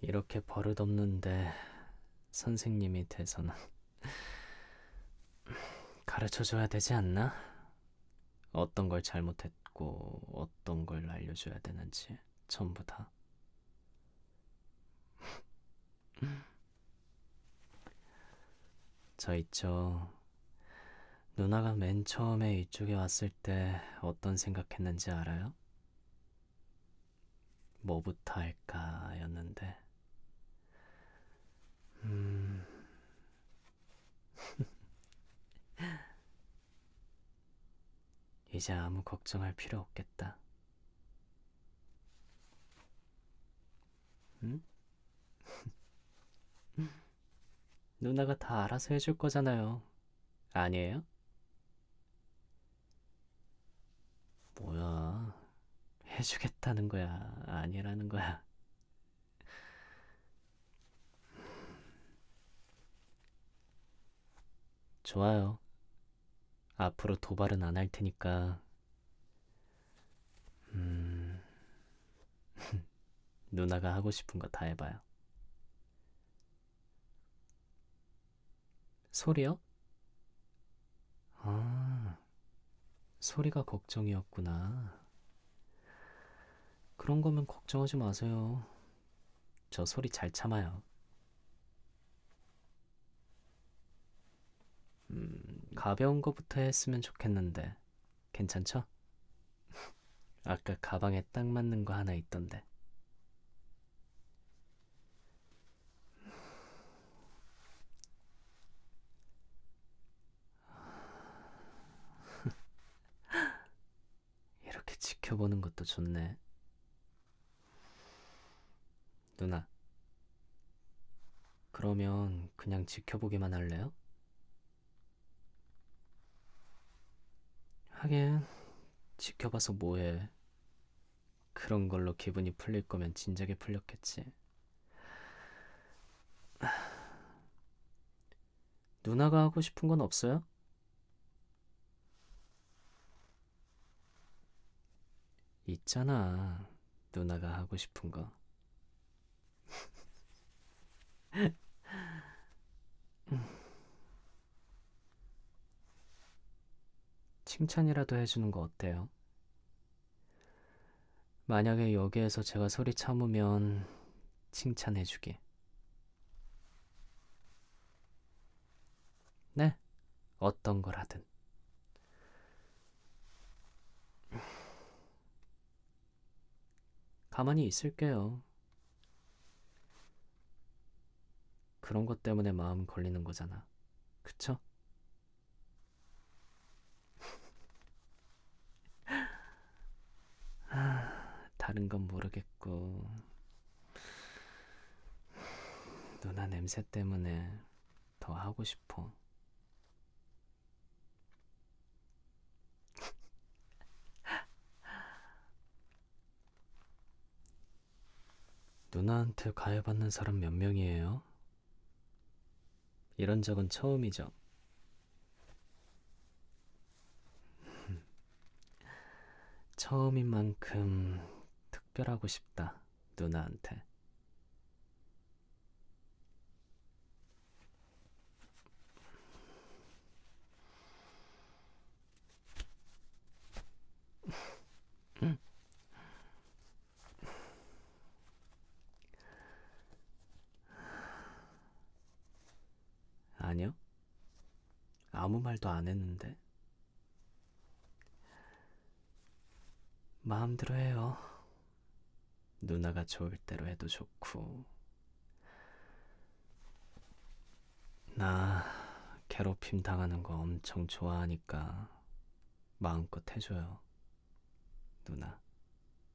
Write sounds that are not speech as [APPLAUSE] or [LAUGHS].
이렇게 버릇없는데 선생님이 돼서는 가르쳐 줘야 되지 않나? 어떤 걸 잘못했고 어떤 걸 알려줘야 되는지 전부 다. [LAUGHS] 저 있죠. 누나가 맨 처음에 이쪽에 왔을 때 어떤 생각했는지 알아요? 뭐부터 할까 였는데, 음, [LAUGHS] 이제 아무 걱정할 필요 없겠다. 응? [LAUGHS] 누나가 다 알아서 해줄 거잖아요. 아니에요? 뭐야. 해주겠다는 거야. 아니라는 거야. 좋아요. 앞으로 도발은 안 할 테니까. 음, [LAUGHS] 누나가 하고 싶은 거 다 해봐요. 소리요? 아, 소리가 걱정이었구나. 그런 거면 걱정하지 마세요. 저 소리 잘 참아요. 음, 가벼운 거부터 했으면 좋겠는데, 괜찮죠? [LAUGHS] 아까 가방에 딱 맞는 거 하나 있던데. [LAUGHS] 이렇게 지켜보는 것도 좋네. 누나, 그러면 그냥 지켜보기만 할래요? 하긴, 지켜봐서 뭐해. 그런 걸로 기분이 풀릴 거면 진작에 풀렸겠지. 누나가 하고 싶은 건 없어요? 있잖아. 누나가 하고 싶은 거. 칭찬이라도 해주는 거 어때요? 만약에 여기에서 제가 소리 참으면 칭찬해주기. 네, 어떤 걸 하든. 가만히 있을게요. 그런 것 때문에 마음 걸리는 거잖아. 그쵸? 하, 다른 건 모르겠고, 누나 냄새 때문에 더 하고 싶어. [LAUGHS] 누나한테 가해받는 사람 몇 명이에요? 이런 적은 처음이죠. [LAUGHS] 처음인 만큼 특별하고 싶다, 누나한테. 아니요. 아무 말도 안 했는데. 마음대로 해요. 누나가 좋을 대로 해도 좋고. 나 괴롭힘 당하는 거 엄청 좋아하니까 마음껏 해줘요. 누나.